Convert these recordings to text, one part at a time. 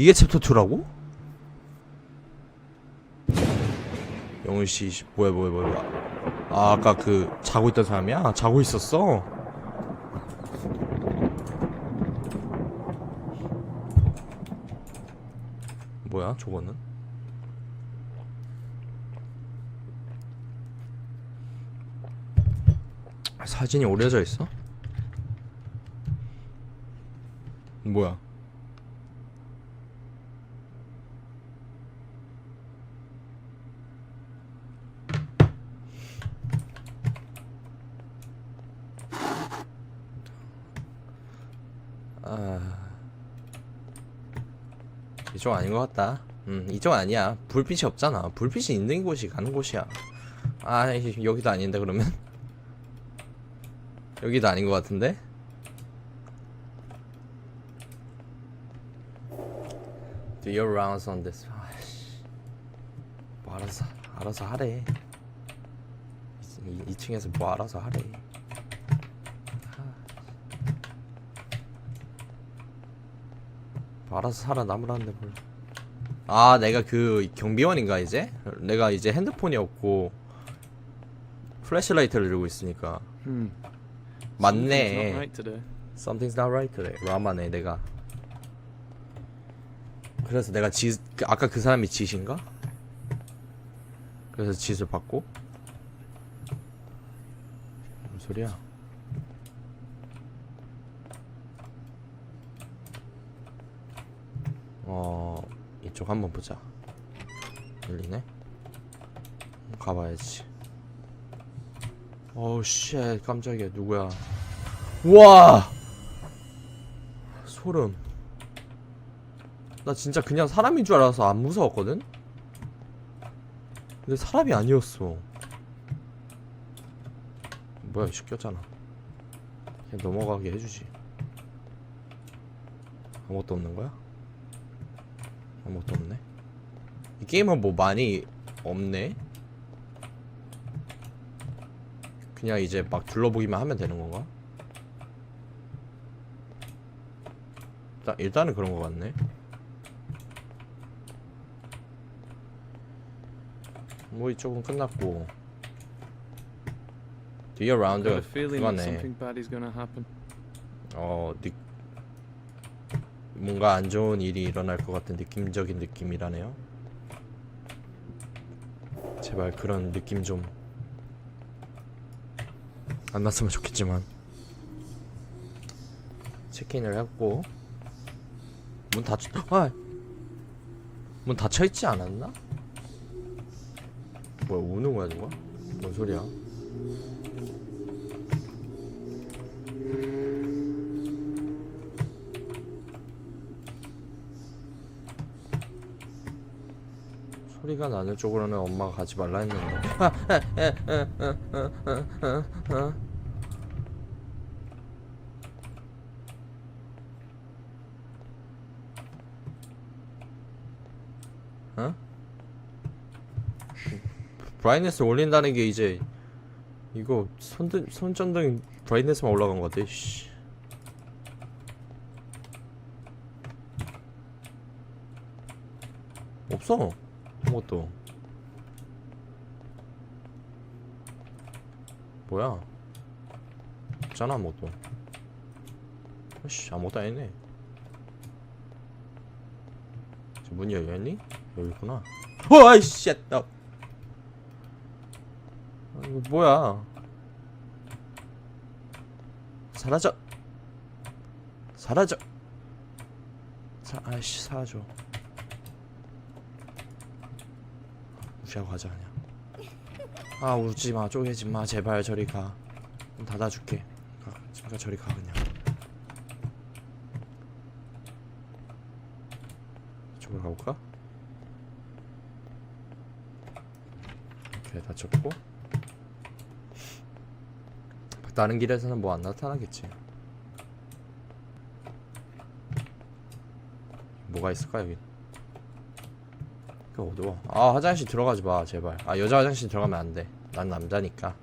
이게 챕터 2라고? 영훈 씨 씨, 뭐야 뭐야 뭐야 아 아까 그 자고 있던 사람이야? 아, 자고 있었어? 뭐야 저거는? 사진이 오려져 있어? 뭐야? 아 이쪽 아닌 것 같다. 음 이쪽 아니야. 불빛이 없잖아. 불빛이 있는 곳이 가는 곳이야. 아 이- 여기도 아닌데 그러면 여기도 아닌 것 같은데. Do your rounds on this. 아씨. 뭐 알아서 알아서 하래. 2, 2층에서 뭐 알아서 하래. 알아서 살아남으라는데 뭘. 아 내가 그 경비원인가 이제? 내가 이제 핸드폰이 없고 플래시라이트를 들고 있으니까 not 맞네. Something's not right today. 라마네 내가. 그래서 내가 지그 아까 그 사람이 짓인가? 그래서 짓을 받고. 무슨 소리야? 어 이쪽 한번 보자. 열리네. 가봐야지. 어우 쉣 깜짝이야 누구야? 와 소름 나 진짜 그냥 사람인 줄 알아서 안 무서웠거든? 근데 사람이 아니었어 뭐야 시켰잖아 그냥 넘어가게 해주지 아무것도 없는 거야? 아무것도 없네 이 게임은 뭐 많이 없네 그냥 이제 막 둘러보기만 하면 되는 건가? 일단, 일단은 그런 거 같네. 뭐 이쪽은 끝났고. 뒤에 Got 라운드 happen. 어, 느, 뭔가 안 좋은 일이 일어날 것 같은 느낌적인 느낌이라네요. 제발 그런 느낌 좀 안 났으면 좋겠지만 체크인을 했고 문 닫혀 아! 문 닫혀 있지 않았나? 뭐야 우는 거야 누가? 뭔 소리야? 소리가 나는 쪽으로는 엄마가 가지 말라 했는데. 어? 브라이트니스 올린다는 게 이제 이거 손등 손전등 브라이트니스만 올라간 것 같아. 씨. 없어. 아무것도. 뭐야? 없잖아 아무것도. 아씨 아무것도 아니네. 저 문이 열려있니? 여기 있구나. 와이씨 나 아, 이거 뭐야? 사라져. 사라져. 사, 아이씨 사라져 무시하고 가자 그냥. 아 울지마 쪼개지마. 제발 저리 가. 문 닫아줄게. 가, 잠깐 저리 가 그냥. 이쪽으로 가볼까? 오케이 닫혔고. 다른 길에서는 뭐 안 나타나겠지. 뭐가 있을까 여기 이렇게 어두워 아 화장실 들어가지 마 제발. 아 여자 화장실 들어가면 안돼난 남자니까.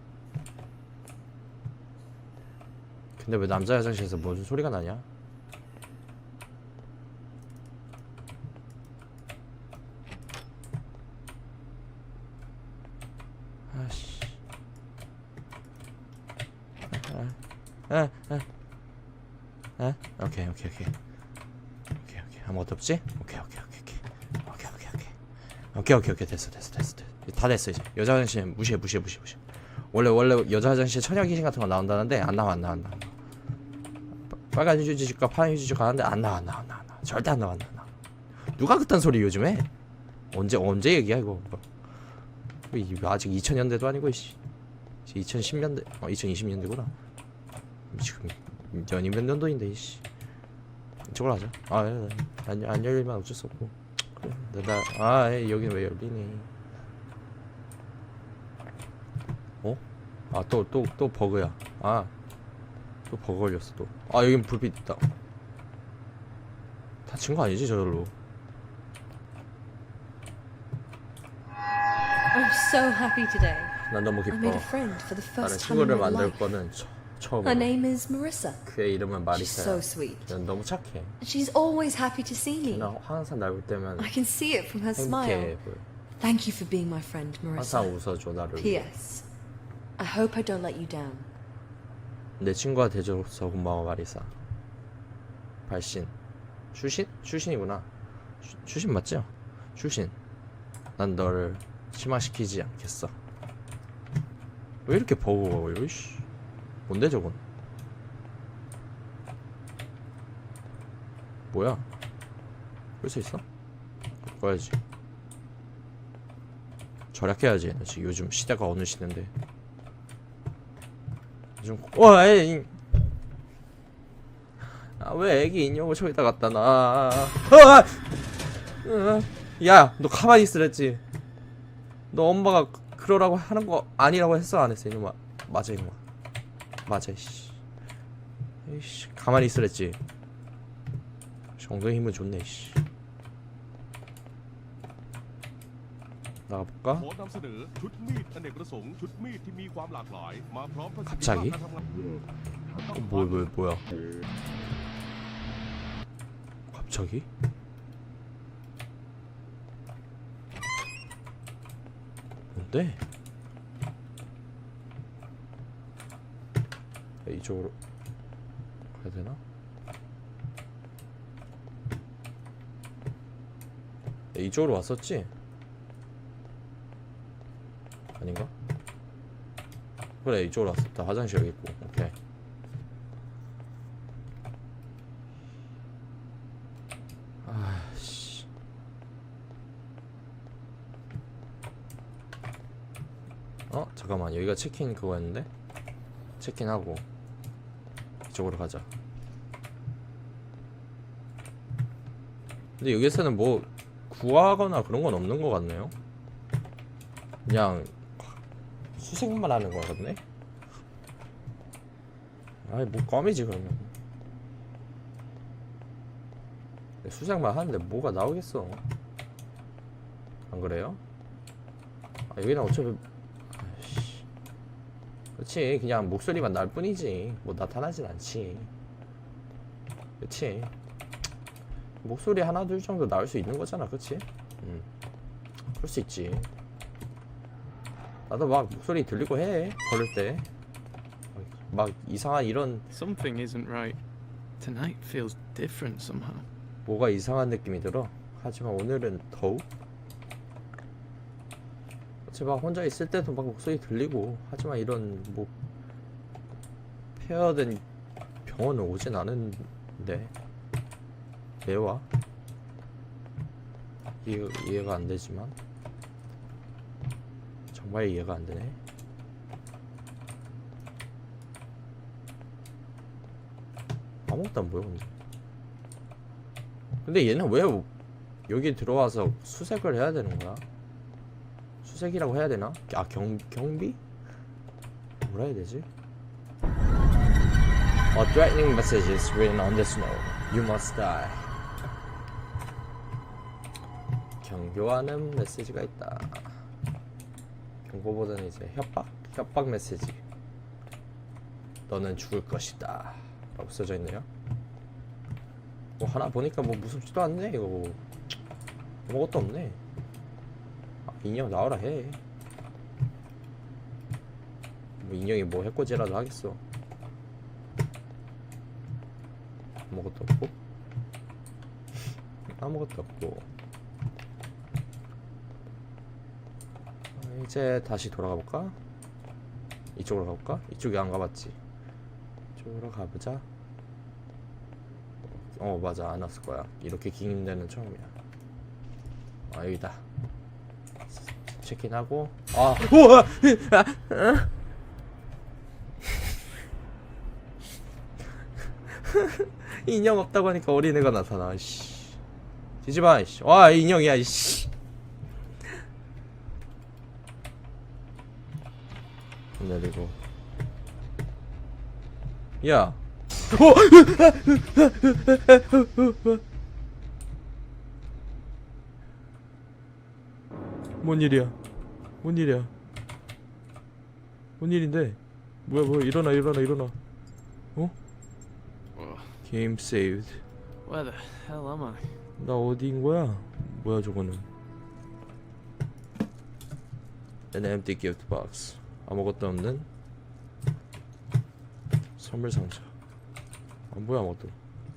근데 왜 남자 화장실에서 무슨 소리가 나냐? 아씨. 아, 아, 아. 아? 오케이 오케이 오케이. 오케이 오케이. 아무것도 없지? 오케이, 오케이, 오케이, 됐어, 됐어, 됐어, 됐어. 다 됐어 이제. 여자 화장실 무시해, 무시해, 무시해, 무시해. 원래 원래 여자 화장실 처녀 귀신 같은 거 나온다는데 안 나와, 안 나와, 안 나와. 빠- 빨간 휴지집과 파란 휴지집 가는데 안 나와, 안 나와, 안 나와, 안 나와. 절대 안 나와, 안 나와. 누가 그딴 소리 요즘에? 언제 언제 얘기야 이거? 아직 2000년대도 아니고 씨. 2010년대, 어 2020년대구나. 지금 연이 몇 년도인데 이씨. 이쪽으로 하자. 아, 예, 예. 안, 안 열리면 어쩔 수 없고. 내가 아, 예, 여기는 왜 열리니? 어? 아, 또 또 또 버그야. 아, 또 버그 걸렸어 또. 아, 여긴 불빛 있다. 다친 거 아니지 저절로? I'm so happy today. 난 너무 I 기뻐. made a friend for the 나는 first time in 친구를 my 만들 life. 거는 처, 처음. Her name is Marissa. 그의 이름은 She's so 마리사야. sweet. 난 너무 착해. She's always happy to see me. 나 항상 날 볼 때면 I can see it from her smile. 행복해 보여. Thank you for being my friend, 항상 Marissa. 웃어줘 나를. P.S. I hope I don't let you down. 내 친구가 돼줘서 고마워 마리사. 발신. 슈신? 슈신이구나. 슈, 슈신 맞죠? 슈신. 난 너를 실망시키지 않겠어. 왜 이렇게 버거워 이씨. 뭔데 저건? 뭐야? 끌수 있어? 꺼야지. 절약해야지. 나 지금 요즘 시대가 어느 시대인데. 좀, 와, 에이. 아, 왜 애기 인형을 저기다 갖다 놔. 아, 아, 아. 야, 너 가만히 있으랬지. 너 엄마가 그러라고 하는 거 아니라고 했어, 안 했어, 이놈아. 맞아, 이놈아. 맞아, 씨. 이씨, 가만히 있으랬지. 엉덩이 힘은 좋네, 씨. 나가볼까? ขอนำเสนอชุดมีดอเนกประสงค์ชุดมีดที่มีความหลากหลาย มาพร้อมประสิทธิภาพ 갑자기? การทำงาน 어, 뭐, 뭐, 뭐야? 갑자기? 뭔데? 이쪽으로 가야 되나? 야, 이쪽으로 왔었지? 아닌가? 그래 이쪽으로 왔었다. 화장실 여기 있고. 오케이. 아씨. 어? 잠깐만. 여기가 체크인 그거였는데? 체크인하고 이쪽으로 가자 근데 여기서는 뭐 구하거나 그런 건 없는 것 같네요 그냥 수색만 하는 거 같네? 아이 뭐 껌이지 그러면 수색만 하는데 뭐가 나오겠어 안 그래요? 아 여기는 어차피 그치 그냥 목소리만 날 뿐이지. 뭐 나타나진 않지. 그치 목소리 하나 둘 정도 나올 수 있는 거잖아. 그치? 응 그럴 수 있지. 나도 막 목소리 들리고 해. 걸을 때. 막 이상한 이런 Something isn't right. Tonight feels different somehow. 뭐가 이상한 느낌이 들어? 하지만 오늘은 더욱 막 혼자 있을 때도 막 목소리 들리고 하지만 이런 뭐 폐허된 병원은 오진 않은데 왜 와? 이해, 이해가 안 되지만 정말 이해가 안 되네 아무것도 안 보여 근데 근데 얘는 왜 여기 들어와서 수색을 해야 되는 거야? 수색이라고 해야 되나? 아 경, 경비? 뭐라 해야 되지? A threatening message is written on the snow. You must die. 경고하는 메시지가 있다. 경고보다는 이제 협박? 협박 메시지. 너는 죽을 것이다. 라고 써져 있네요. 뭐 하나 보니까 뭐 무섭지도 않네 이거 뭐. 아무것도 없네 아, 인형 나오라 해 뭐 인형이 뭐 해코지라도 하겠어. 아무것도 없고? 아무것도 없고. 어, 이제 다시 돌아가 볼까? 이쪽으로 가볼까? 이쪽에 안 가봤지? 이쪽으로 가보자. 어 맞아. 안 왔을 거야. 이렇게 긴 데는 처음이야. 아 여기다 체크인하고. 아. 우와! 인형 없다고 하니까 어린애가 나타나 씨. 뒤집어 씨. 와 인형이야 이씨. 내리고. 야 뭔 일이야? 뭔 일이야? 뭔 일인데? 뭐야 뭐야? 일어나 일어나 일어나. 어? 게임 saved. Where the hell am I? 나 어디인 거야? 뭐야 저거는? An empty gift box. 아무것도 없는 선물 상자. 안 보여 아무것도.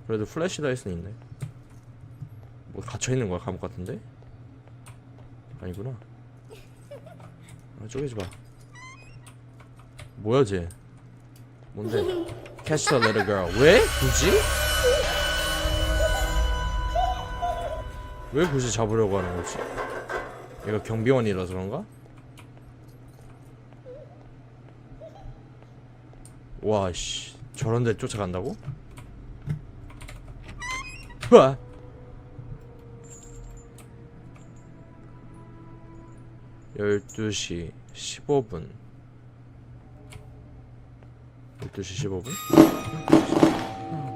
그래도 플래시라이트는 있네. 뭐 갇혀 있는 거야 감옥 같은데? 아니구나 아 쪼개지 마 뭐야 쟤 뭔데 Catch the little girl 왜? 굳이? 왜 굳이 잡으려고 하는 거지? 얘가 경비원이라서 그런가? 와, 씨. 저런 데 쫓아간다고? 으아! 열두 시 15분 12시 15분?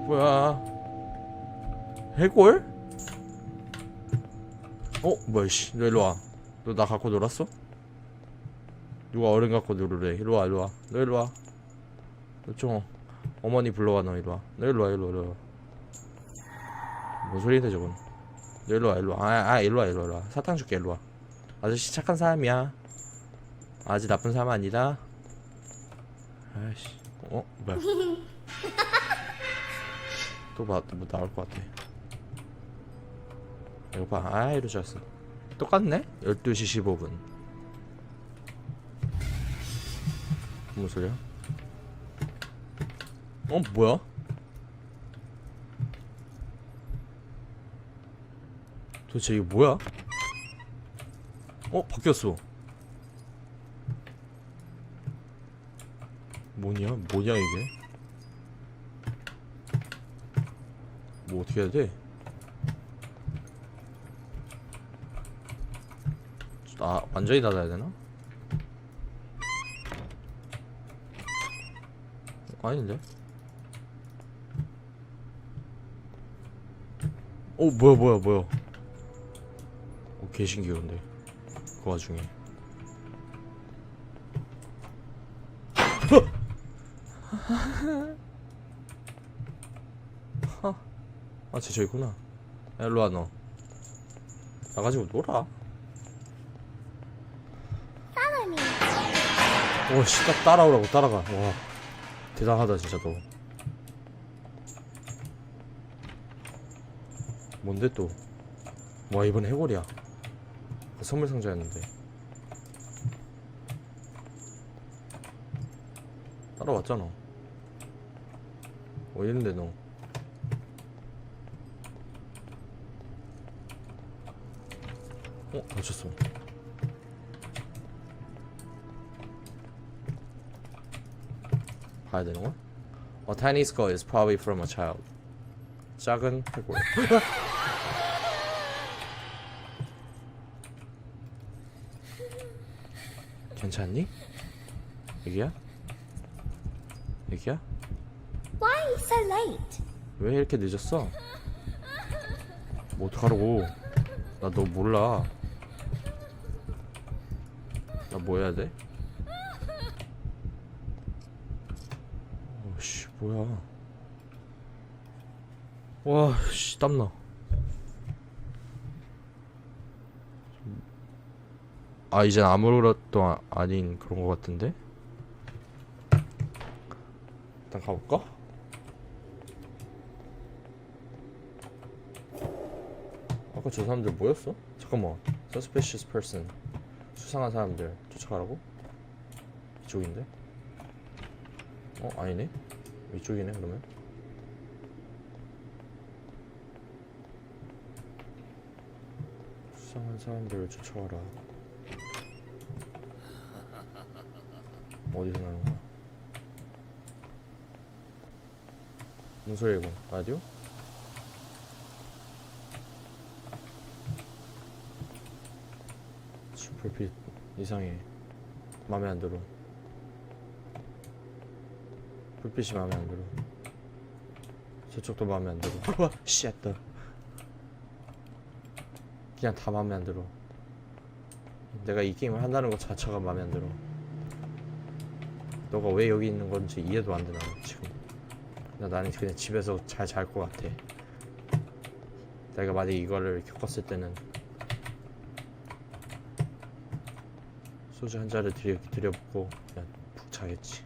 뭐야 해골? 어? 뭐야 씨. 너 일로 와. 너 나 갖고 놀았어? 누가 어른 갖고 놀으래. 일로 와, 일로 와. 너 일로 와. 너좀 어머니 불러와 너 일로 와. 너 일로 와, 일로 와, 일로 와. 뭔 소리인데 저건. 너 일로 와, 일로 와. 아, 아 일로 와, 일로 와, 일로 와. 사탕 줄게, 일로 와. 아저씨 착한 사람이야. 아직 나쁜 사람 아니다. 아이씨. 어? 뭐야? 또 봐, 또뭐 나올 것 같아. 이거 봐. 아, 이럴 줄 알았어. 똑같네? 12시 15분. 무슨 소리야? 어, 뭐야? 도대체 이게 뭐야? 어, 바뀌었어. 뭐냐? 뭐냐, 이게? 뭐 어떻게 해야 돼? 아 완전히 닫아야 되나? 아닌데? 어 뭐야 뭐야 뭐야 어 개신기한데 그 와중에 어! 아, 쟤 저기구나. 야, 일로 와, 너. 나가지고 놀아. 오, 씨, 딱 따라오라고, 따라가. 와. 대단하다, 진짜, 너. 뭔데 또? 와, 이번 해골이야. 그 선물 상자였는데. 따라왔잖아. 어디 있는데, 너? 어, 다쳤어. 봐야 되는 거야? A tiny skull is probably from a child. 작은 해골. 괜찮니? 애기야? 애기야? Why so late? 왜 이렇게 늦었어? 뭐 어떡하라고? 나 너 몰라. 나 뭐 해야 돼? 어씨 뭐야? 와, 씨 땀나. 아 이젠 아무것도 아- 아닌 그런 것 같은데? 일단 가볼까? 아까 저 사람들 뭐였어? 잠깐만 suspicious person 수상한 사람들 쫓아가라고? 이쪽인데? 어 아니네 이쪽이네 그러면 수상한 사람들을 쫓아가라 어디서 나는 거야? 이거 라디오? 저 불빛 이상해. 맘에 안 들어. 불빛이 맘에 안 들어. 저쪽도 맘에 안 들어. 와 쉣다 그냥 다 맘에 안 들어. 내가 이 게임을 한다는 것 자체가 맘에 안 들어 너가 왜 여기 있는 건지 이해도 안돼 나는 지금. 나 나는 그냥 집에서 잘 잘 것 같아. 내가 만약 이거를 겪었을 때는 소주 한 잔을 들여, 들여붓고 그냥 푹 자겠지.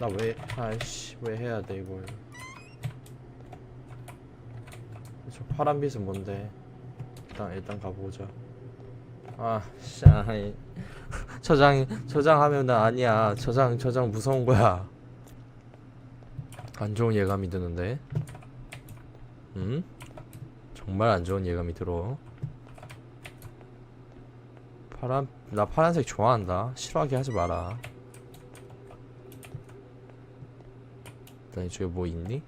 나 왜 아이씨 왜 해야 돼 이걸. 저 파란 빛은 뭔데? 일단 일단 가보자. 아 샤이 저장 저장하면 나 아니야. 저장 저장 무서운 거야. 안 좋은 예감이 드는데. 음 정말 안 좋은 예감이 들어. 파란 나 파란색 좋아한다. 싫어하게 하지 마라. 일단 이쪽에 뭐 있니?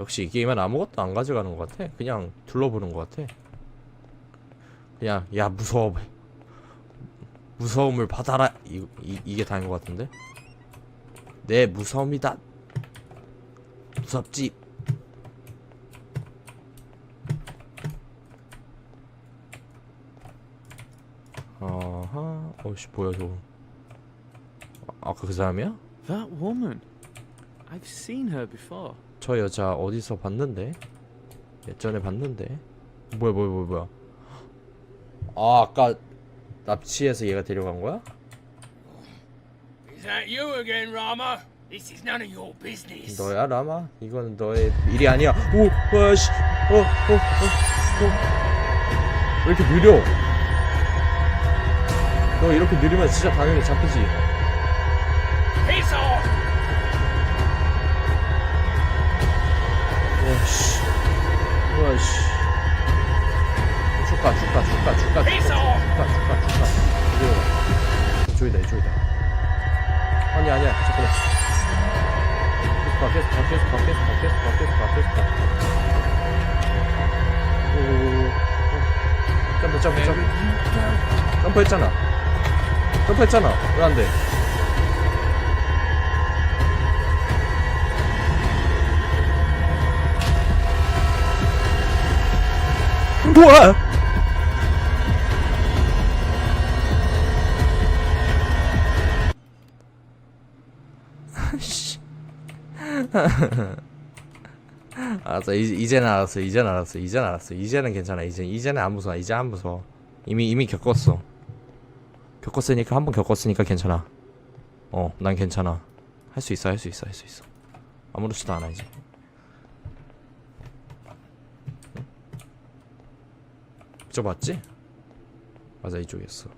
역시 이 게임은 아무것도 안 가져가는 것 같아. 그냥 둘러보는 것 같아. 그냥 야 무서워 무서움을 받아라. 이, 이, 이게 다인 것 같은데? 내 무서움이다. 무섭지. 아하 어씨 뭐야 저거. 아, 아까 그 사람이야? That woman. I've seen her before. 저 여자 어디서 봤는데? 예전에 봤는데? 뭐야 뭐야 뭐야 뭐야? 아 아까 납치해서 얘가 데려간 거야? Is that you again, Rama? This is none of your business. 너야 라마? 이건 너의 일이 아니야 오 와씨 어 어 어 어 왜 이렇게 느려 너 이렇게 느리면 진짜 당연히 잡히지 점프했잖아. 점프했잖아. 왜 안 돼? 뭐야? 씨. 알았어. 이제, 이제는 알았어. 이제는 알았어. 이제는 알았어. 이제는 괜찮아. 이제 이제는 안 무서워. 이제 안 무서워. 이미 이미 겪었어 겪었으니까 한 번 겪었으니까 괜찮아. 어 난 괜찮아. 할 수 있어 할 수 있어 할 수 있어. 아무렇지도 않아 이제. 저 맞지? 맞아 이쪽이었어.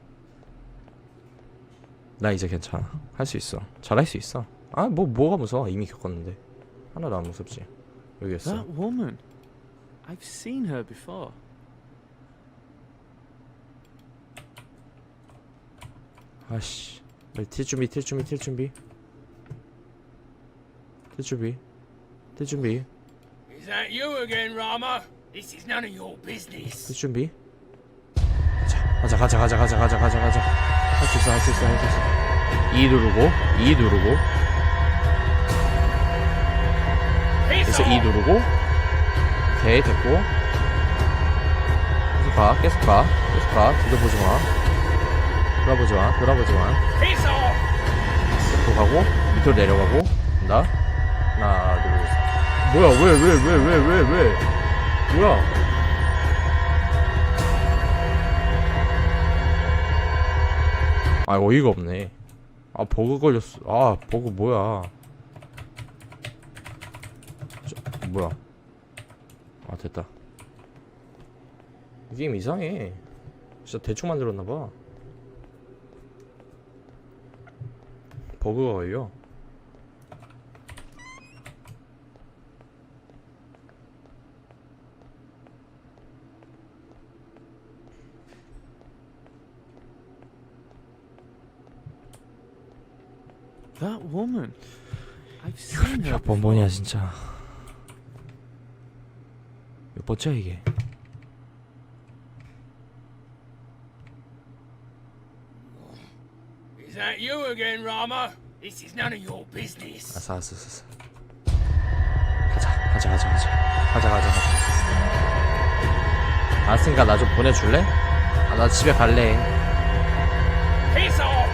나 이제 괜찮아. 할 수 있어. 잘할 수 있어. 아 뭐 뭐가 무서워? 이미 겪었는데. 하나도 안 무섭지. 여기였어. That woman. I've seen her before. 아씨. 빨리 튈 준비 튈 준비 튈 준비. 튈 준비. 튈 준비. Is that you again, Rama? This is none of your business. 뛸 준비. 가자 가자 가자 가자 가자 가자 가자. 할 수 있어 할 수 있어 할 수 있어. E 누르고 E 누르고. Piss 그래서 E off! 누르고. 오케이 됐고. 계속 가 계속 가 계속 가. 뒤돌아보지 마 돌아보지 마 돌아보지 마! 밑으로 가고 밑으로 내려가고. 나 하나 둘 뭐야 왜 왜 왜 왜 왜 왜? 뭐야? 아 어이가 없네. 아 버그 걸렸어. 아 버그 뭐야? 저, 뭐야? 아 됐다. 이 게임 이상해. 진짜 대충 만들었나봐 버그가 걸려 That woman. I've seen her. 몇번 보냐 진짜 몇 번째야 이게 that you again, Rama? This is none of your business. 알았어 알았어 알았어 가자 가자 가자 가자 가자 가자 가자 알았으니까 나 좀 보내줄래? 아 나 집에 갈래 Piss off!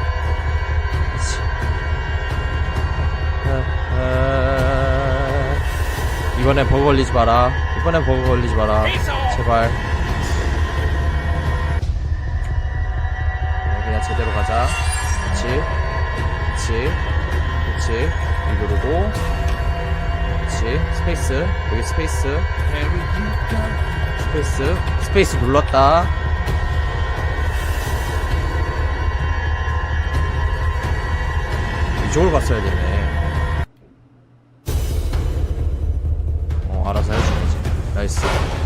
그치. 아, 아, 이번엔 버그 걸리지 마라 이번엔 버그 걸리지 마라 제발 그렇지. 그렇지. 누르고 그렇지. 스페이스. 여기 스페이스. 스페이스. 스페이스 눌렀다. 이쪽으로 갔어야 되네. 어 알아서 해주지. 나이스.